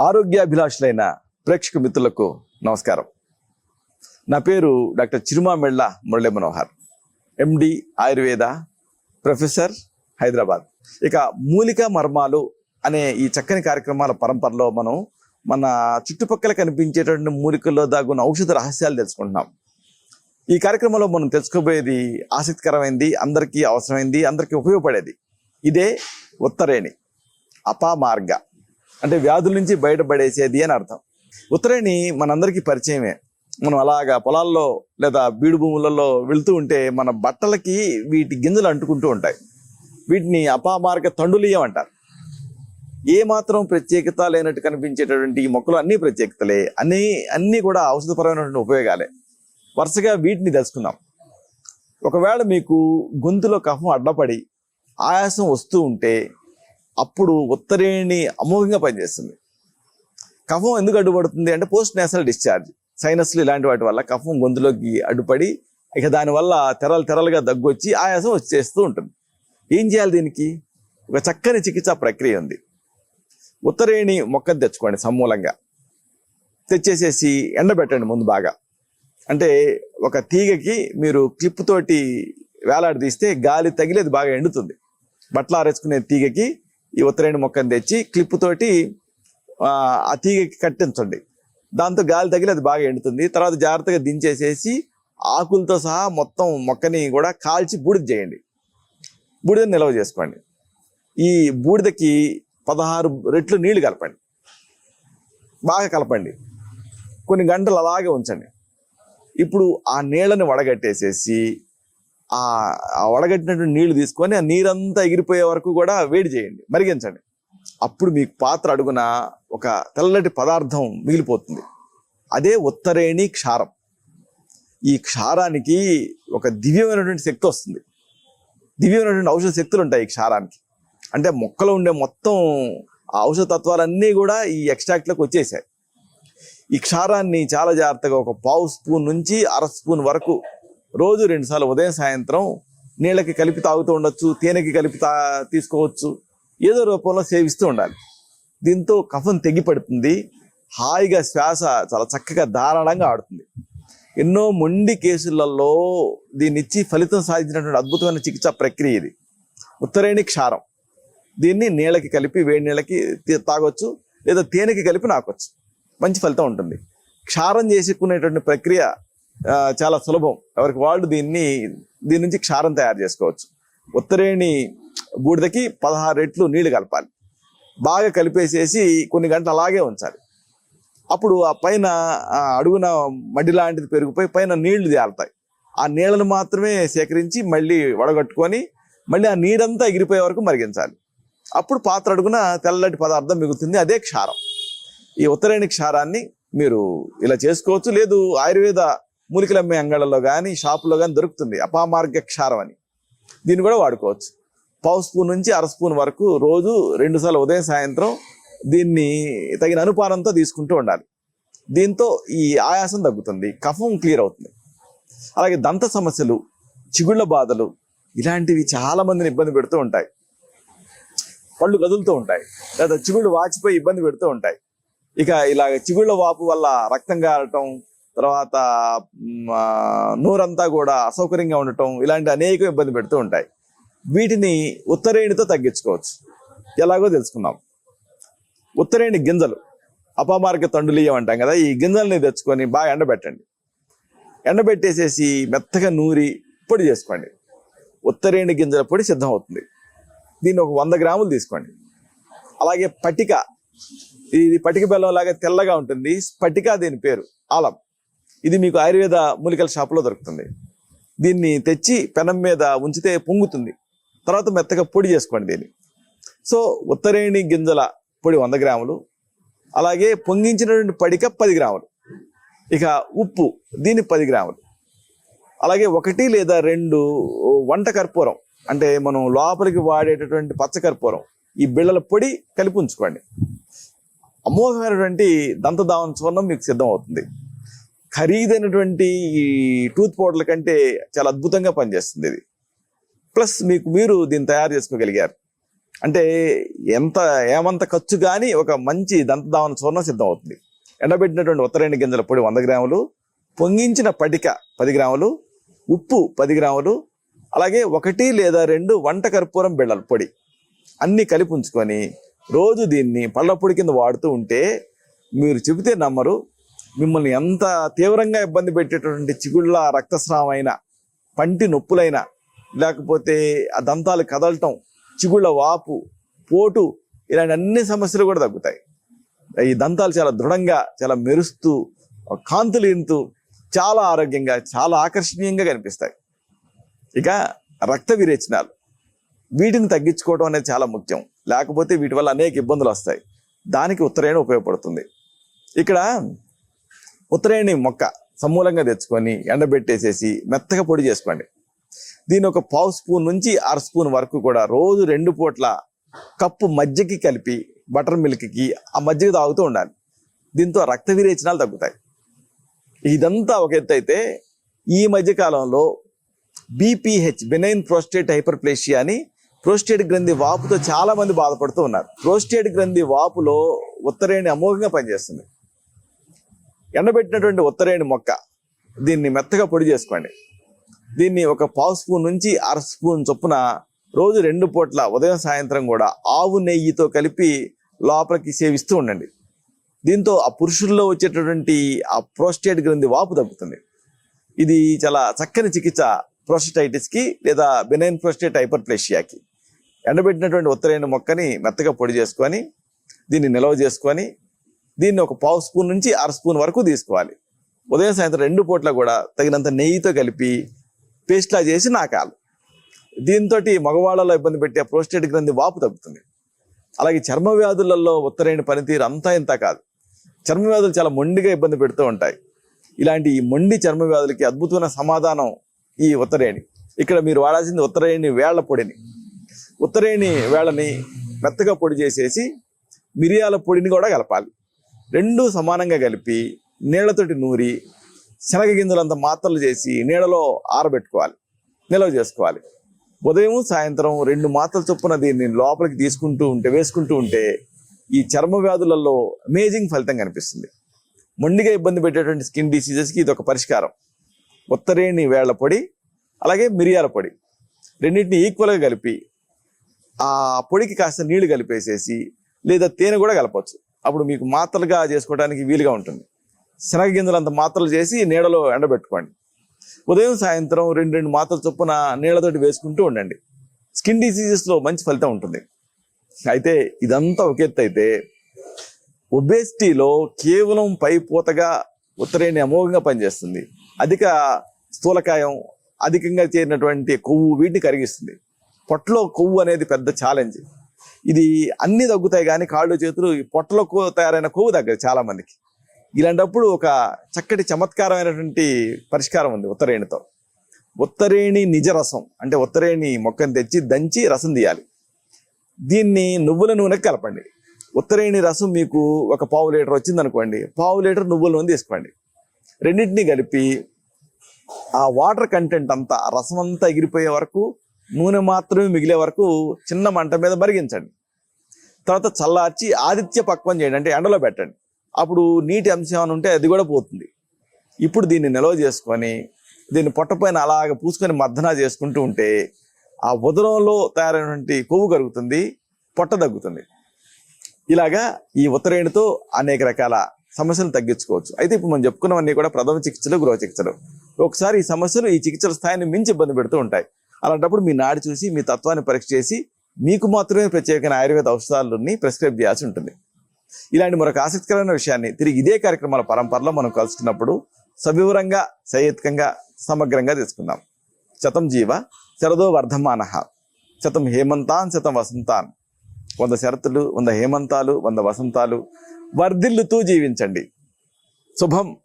ఆరోగ్యాభిలాషులైన ప్రేక్షక మిత్రులకు నమస్కారం. నా పేరు doctor Chirumamilla Murali Manohar MD Ayurveda professor Hyderabad. ఇక మూలిక మర్మాలు అనే ఈ చక్కని కార్యక్రమాల పరంపరలో మనం మన చుట్టుపక్కల కనిపించేటువంటి మూలికల్లో దాగున్న ఔషధ రహస్యాలు తెలుసుకుంటున్నాం. ఈ కార్యక్రమంలో మనం తెలుసుకోబోయేది ఆసక్తికరమైంది అందరికీ అవసరమైంది అందరికీ ఉపయోగపడేది ఇదే ఉత్తరేణి అపామార్గ అంటే వ్యాధుల నుంచి బయటపడేసేది అని అర్థం. ఉత్తరేణి మనందరికీ పరిచయమే. మనం అలాగా పొలాల్లో లేదా బీడు భూములలో వెళ్తూ ఉంటే మన బట్టలకి వీటి గింజలు అంటుకుంటూ ఉంటాయి. వీటిని అపామార్గ తండులీయం అంటారు. ఏ మాత్రం ప్రత్యేకత లేనట్టు కనిపించేటటువంటి ఈ మొక్కలు అన్నీ ప్రత్యేకతలే. అన్ని అన్నీ కూడా ఔషధపరమైనటువంటి ఉపయోగాలే. వరుసగా వీటిని తెలుసుకుందాం. ఒకవేళ మీకు గొంతులో కఫం అడ్డపడి ఆయాసం వస్తూ ఉంటే అప్పుడు ఉత్తరేణి అమోఘంగా పనిచేస్తుంది. కఫం ఎందుకు అడ్డుపడుతుంది అంటే పోస్ట్ నేషనల్ డిశ్చార్జ్ సైనస్లు ఇలాంటి వాటి వల్ల కఫం గొంతులోకి అడ్డుపడి ఇక దానివల్ల తెరలు తెరలుగా దగ్గు వచ్చి ఆయాసం వచ్చేస్తూ ఉంటుంది. ఏం చేయాలి దీనికి? ఒక చక్కని చికిత్స ప్రక్రియ ఉంది. ఉత్తరేణి మొక్కను తెచ్చుకోండి సమూలంగా. తెచ్చేసేసి ఎండబెట్టండి ముందు బాగా. అంటే ఒక తీగకి మీరు క్లిప్ తోటి వేలాడదీస్తే గాలి తగిలి అది బాగా ఎండుతుంది. బట్టలు ఆరేసుకునే తీగకి ఈ ఉత్తరేణి మొక్కను తెచ్చి క్లిప్ తోటి ఆ, ఆ తీగకి కట్టించండి. దాంతో గాలి తగిలి అది బాగా ఎండుతుంది. తర్వాత జాగ్రత్తగా దించేసేసి ఆకులతో సహా మొత్తం మొక్కని కూడా కాల్చి బూడిద చేయండి. బూడిద నిల్వ చేసుకోండి. ఈ బూడిదకి పదహారు రెట్లు నీళ్ళు కలపండి. బాగా కలపండి. కొన్ని గంటలు అలాగే ఉంచండి. ఇప్పుడు ఆ నీళ్ళని వడగట్టేసేసి ఆ వడగట్టినటువంటి నీళ్ళు తీసుకొని ఆ నీరంతా ఎగిరిపోయే వరకు కూడా వేడి చేయండి మరిగించండి. అప్పుడు మీకు పాత్ర అడుగున ఒక తెల్లటి పదార్థం మిగిలిపోతుంది. అదే ఉత్తరేణి క్షారం. ఈ క్షారానికి ఒక దివ్యమైనటువంటి శక్తి వస్తుంది. దివ్యమైనటువంటి ఔషధ శక్తులు ఉంటాయి ఈ క్షారానికి. అంటే మొక్కలో ఉండే మొత్తం ఆ ఔషధ తత్వాలన్నీ కూడా ఈ ఎక్స్ట్రాక్ట్లోకి వచ్చేసాయి. ఈ క్షారాన్ని చాలా జాగ్రత్తగా ఒక పావు స్పూన్ నుంచి అర స్పూన్ వరకు రోజు రెండుసార్లు ఉదయం సాయంత్రం నీళ్ళకి కలిపి తాగుతూ ఉండొచ్చు తేనెకి కలిపి తా తీసుకోవచ్చు. ఏదో రూపంలో సేవిస్తూ ఉండాలి. దీంతో కఫం తెగిపడుతుంది. హాయిగా శ్వాస చాలా చక్కగా ధారాళంగా ఆడుతుంది. ఎన్నో మొండి కేసులలో దీన్ని ఇచ్చి ఫలితం సాధించినటువంటి అద్భుతమైన చికిత్సా ప్రక్రియ ఇది. ఉత్తరేణి క్షారం. దీన్ని నీళ్ళకి కలిపి వేడి నీళ్ళకి తాగొచ్చు లేదా తేనెకి కలిపి నాకొచ్చు. మంచి ఫలితం ఉంటుంది. క్షారం చేసుకునేటువంటి ప్రక్రియ చాలా సులభం. ఎవరికి వాళ్ళు దీన్ని దీని నుంచి క్షారం తయారు చేసుకోవచ్చు. ఉత్తరేణి బూడిదకి పదహారు రెట్లు నీళ్ళు కలపాలి. బాగా కలిపేసేసి కొన్ని గంటలు అలాగే ఉంచాలి. అప్పుడు ఆ పైన అడుగున మడ్డి లాంటిది పెరిగిపోయి పైన నీళ్ళు తేలుతాయి ఆ నీళ్ళను మాత్రమే సేకరించి మళ్ళీ వడగట్టుకొని మళ్ళీ ఆ నీరంతా ఎగిరిపోయే వరకు మరిగించాలి. అప్పుడు పాత్ర అడుగున తెల్లటి పదార్థం మిగులుతుంది అదే క్షారం. ఈ ఉత్తరేణి క్షారాన్ని మీరు ఇలా చేసుకోవచ్చు. లేదు ఆయుర్వేద మూలికలు అమ్మే అంగళ్ళలో కానీ షాపులో కానీ దొరుకుతుంది. అపామార్గ క్షారం అని. దీన్ని కూడా వాడుకోవచ్చు. పావు స్పూన్ నుంచి అర స్పూన్ వరకు రోజు రెండుసార్లు ఉదయం సాయంత్రం దీన్ని తగిన అనుపానంతో తీసుకుంటూ ఉండాలి. దీంతో ఈ ఆయాసం తగ్గుతుంది. కఫం క్లియర్ అవుతుంది. అలాగే దంత సమస్యలు చిగుళ్ళ బాధలు ఇలాంటివి చాలా మందిని ఇబ్బంది పెడుతూ ఉంటాయి. పళ్ళు కదులుతూ ఉంటాయి. లేదా చిగుళ్ళు వాచిపోయి ఇబ్బంది పెడుతూ ఉంటాయి. ఇక ఇలా చిగుళ్ళ వాపు వల్ల రక్తం కారటం తర్వాత నూరంతా కూడా అసౌకర్యంగా ఉండటం ఇలాంటి అనేక ఇబ్బంది పెడుతూ ఉంటాయి. వీటిని ఉత్తరేణితో తగ్గించుకోవచ్చు. ఎలాగో తెలుసుకుందాం. ఉత్తరేణి గింజలు అపమార్గ తండులీయం అంటాం కదా ఈ గింజల్ని తెచ్చుకొని బాగా ఎండబెట్టండి. ఎండబెట్టేసేసి మెత్తగా నూరి పొడి చేసుకోండి. ఉత్తరేణి గింజల పొడి సిద్ధం అవుతుంది దీన్ని ఒక వంద గ్రాములు తీసుకోండి. అలాగే పటిక ఇది పటిక బెల్లం లాగా తెల్లగా ఉంటుంది. స్ఫటిక దీని పేరు ఆలం. ఇది మీకు ఆయుర్వేద మూలికల షాపులో దొరుకుతుంది. దీన్ని తెచ్చి పెనం మీద ఉంచితే పొంగుతుంది. తర్వాత మెత్తగా పొడి చేసుకోండి దీన్ని. సో ఉత్తరేణి గింజల పొడి వంద గ్రాములు అలాగే పొంగించినటువంటి పడిక పది గ్రాములు. ఇక ఉప్పు దీన్ని పది గ్రాములు. అలాగే ఒకటి లేదా రెండు వంట కర్పూరం అంటే మనం లోపలికి వాడేటటువంటి పచ్చ కర్పూరం ఈ బిళ్ళల పొడి కలిపి ఉంచుకోండి. అమోఘమైనటువంటి దంతదావన చూర్ణం మీకు సిద్ధం అవుతుంది ఖరీదైనటువంటి ఈ టూత్ పౌడర్ల కంటే చాలా అద్భుతంగా పనిచేస్తుంది ఇది. ప్లస్ మీకు మీరు దీన్ని తయారు చేసుకోగలిగారు. అంటే ఎంత ఏమంత ఖర్చు కానీ ఒక మంచి దంతదావన చూర్ణం సిద్ధం అవుతుంది ఎండబెట్టినటువంటి ఉత్తరేణి గింజల పొడి వంద గ్రాములు పొంగించిన పటిక పది గ్రాములు ఉప్పు పది గ్రాములు అలాగే ఒకటి లేదా రెండు వంట కర్పూరం బిళ్ళల పొడి అన్నీ కలిపి ఉంచుకొని రోజు దీన్ని పళ్ళ పొడి కింద వాడుతూ ఉంటే మీరు చెబితే నమ్మరు మిమ్మల్ని ఎంత తీవ్రంగా ఇబ్బంది పెట్టేటటువంటి చిగుళ్ళ రక్తస్రావమైన పంటి నొప్పులైన లేకపోతే ఆ దంతాలు కదలటం చిగుళ్ళ వాపు పోటు ఇలాంటి అన్ని సమస్యలు కూడా తగ్గుతాయి. ఈ దంతాలు చాలా దృఢంగా చాలా మెరుస్తూ కాంతులు చాలా ఆరోగ్యంగా చాలా ఆకర్షణీయంగా కనిపిస్తాయి. ఇక రక్త విరేచనాలు. వీటిని తగ్గించుకోవడం అనేది చాలా ముఖ్యం. లేకపోతే వీటి వల్ల అనేక ఇబ్బందులు వస్తాయి. దానికి ఉత్తరాయణ ఉపయోగపడుతుంది. ఇక్కడ ఉత్తరాయణి మొక్క సమూలంగా తెచ్చుకొని ఎండబెట్టేసేసి మెత్తగా పొడి చేసుకోండి. దీని ఒక పావు స్పూన్ నుంచి అర స్పూన్ వరకు కూడా రోజు రెండు పూట్ల కప్పు మజ్జిగకి కలిపి బటర్ మిల్క్కి ఆ మజ్జిగ తాగుతూ ఉండాలి. దీంతో రక్త విరేచనాలు తగ్గుతాయి. ఇదంతా ఒక ఎత్తు అయితే ఈ మధ్యకాలంలో బీపీహెచ్ బెనైన్ ప్రోస్టేట్ హైపర్ప్లేషియా అని ప్రోస్టేట్ గ్రంథి వాపుతో చాలా మంది బాధపడుతూ ఉన్నారు. ప్రోస్టేట్ గ్రంథి వాపులో ఉత్తరేణి అమోఘంగా పనిచేస్తుంది. ఎండబెట్టినటువంటి ఉత్తరేణి మొక్క దీన్ని మెత్తగా పొడి చేసుకోండి. దీన్ని ఒక పావు స్పూన్ నుంచి అర స్పూన్ చొప్పున రోజు రెండు పూట్ల ఉదయం సాయంత్రం కూడా ఆవు నెయ్యితో కలిపి లోపలికి సేవిస్తూ ఉండండి. దీంతో ఆ పురుషుల్లో వచ్చేటటువంటి ఆ ప్రోస్టేట్ గ్రంథి వాపు తగ్గుతుంది. ఇది చాలా చక్కని చికిత్స ప్రోస్టైటిస్కి లేదా బెనైన్ ప్రోస్టేట్ హైపర్ప్లేషియాకి. ఎండబెట్టినటువంటి ఉత్తరైన మొక్కని మెత్తగా పొడి చేసుకొని దీన్ని నిల్వ చేసుకొని దీన్ని ఒక పావు స్పూన్ నుంచి అర స్పూన్ వరకు తీసుకోవాలి. ఉదయం సాయంత్రం రెండు పూట్ల కూడా తగినంత నెయ్యితో కలిపి పేస్ట్లా చేసి నాకాలి. దీంతో మగవాళ్ళలో ఇబ్బంది పెట్టే ప్రోస్టేట్ గ్రంథి వాపు తగ్గుతుంది. అలాగే చర్మ వ్యాధులలో ఉత్తరైన పనితీరు అంతా ఇంత కాదు. చర్మ వ్యాధులు చాలా మొండిగా ఇబ్బంది పెడుతూ ఉంటాయి. ఇలాంటి ఈ మొండి చర్మ వ్యాధులకి అద్భుతమైన సమాధానం ఈ ఉత్తరేణి. ఇక్కడ మీరు వాడాల్సింది ఉత్తరేణి వేళ్ళ పొడిని. ఉత్తరేణి వేళ్ళని మెత్తగా పొడి చేసేసి మిరియాల పొడిని కూడా కలపాలి. రెండు సమానంగా కలిపి నీళ్ళతోటి నూరి శనగగింజలంతా మాత్రలు చేసి నీడలో ఆరబెట్టుకోవాలి. నిల్వ చేసుకోవాలి. ఉదయం సాయంత్రం రెండు మాత్రల చొప్పున దీన్ని లోపలికి తీసుకుంటూ ఉంటే వేసుకుంటూ ఉంటే ఈ చర్మ వ్యాధులలో అమేజింగ్ ఫలితం కనిపిస్తుంది. మొండిగా ఇబ్బంది పెట్టేటువంటి స్కిన్ డిసీజెస్కి ఇది ఒక పరిష్కారం. ఉత్తరేణి వేళ్ళ పొడి అలాగే మిరియాల పొడి రెండింటిని ఈక్వల్గా కలిపి ఆ పొడికి కాస్త నీళ్ళు కలిపేసేసి లేదా తేనె కూడా కలపవచ్చు అప్పుడు మీకు మాత్రలుగా చేసుకోవడానికి వీలుగా ఉంటుంది. శనగ అంత మాత్రలు చేసి నీడలో ఎండబెట్టుకోండి. ఉదయం సాయంత్రం రెండు రెండు మాత్రలు చొప్పున నీళ్ళతోటి వేసుకుంటూ ఉండండి. స్కిన్ డిసీజెస్లో మంచి ఫలితం ఉంటుంది. అయితే ఇదంతా ఒక ఎత్తు అయితే ఒబేసిటీలో కేవలం పై పూతగా ఉత్తరేణి అమోఘంగా పనిచేస్తుంది. అధిక స్థూలకాయం అధికంగా చేరినటువంటి కొవ్వు వీటిని కరిగిస్తుంది. పొట్టలో కొవ్వు అనేది పెద్ద ఛాలెంజ్ ఇది అన్ని తగ్గుతాయి కానీ కాళ్ళు చేతులు ఈ పొట్టలో కొవ్వు తయారైన కొవ్వు తగ్గదు చాలా మందికి. ఇలాంటప్పుడు ఒక చక్కటి చమత్కారమైనటువంటి పరిష్కారం ఉంది ఉత్తరేణితో. ఉత్తరేణి నిజ రసం అంటే ఉత్తరేణి మొక్కను తెచ్చి దంచి రసం తీయాలి. దీన్ని నువ్వుల నూనెకి కలపండి. ఉత్తరేణి రసం మీకు ఒక పావు లీటర్ వచ్చింది అనుకోండి పావు లీటర్ నువ్వుల నూనె తీసుకోండి. రెండింటిని కలిపి ఆ వాటర్ కంటెంట్ అంతా రసం అంతా ఎగిరిపోయే వరకు నూనె మాత్రమే మిగిలే వరకు చిన్న మంట మీద మరిగించండి. తర్వాత చల్లార్చి ఆదిత్య పక్వం చేయండి అంటే ఎండలో పెట్టండి. అప్పుడు నీటి అంశం ఏమైనా ఉంటే అది కూడా పోతుంది. ఇప్పుడు దీన్ని నిల్వ చేసుకొని దీన్ని పొట్టపైన అలాగ పూసుకొని మర్దన చేసుకుంటూ ఉంటే ఆ ఉదరంలో తయారైనటువంటి కొవ్వు కరుగుతుంది పొట్ట తగ్గుతుంది. ఇలాగా ఈ ఉత్తరేణితో అనేక రకాల సమస్యలు తగ్గించుకోవచ్చు. అయితే ఇప్పుడు మనం చెప్పుకున్నవన్నీ కూడా ప్రథమ చికిత్సలు గృహ చికిత్సలు. ఒకసారి ఈ సమస్యలు ఈ చికిత్సల స్థాయిని మించి ఇబ్బంది పెడుతూ ఉంటాయి. అలాంటప్పుడు మీ నాడి చూసి మీ తత్వాన్ని పరీక్ష చేసి మీకు మాత్రమే ప్రత్యేకమైన ఆయుర్వేద ఔషధాలని ప్రిస్క్రైబ్ చేయాల్సి ఉంటుంది. ఇలాంటి మరొక ఆసక్తికరమైన విషయాన్ని తిరిగి ఇదే కార్యక్రమాల పరంపరలో మనం కలుసుకున్నప్పుడు సవివరంగా సహేతుకంగా సమగ్రంగా తీసుకుందాం శతం జీవ శరదో వర్ధమాన. శతం హేమంతాన్ శతం వసంతాన్. వంద శరతులు వంద హేమంతాలు వంద వసంతాలు. వర్ధిల్లుతూ జీవించండి. శుభం.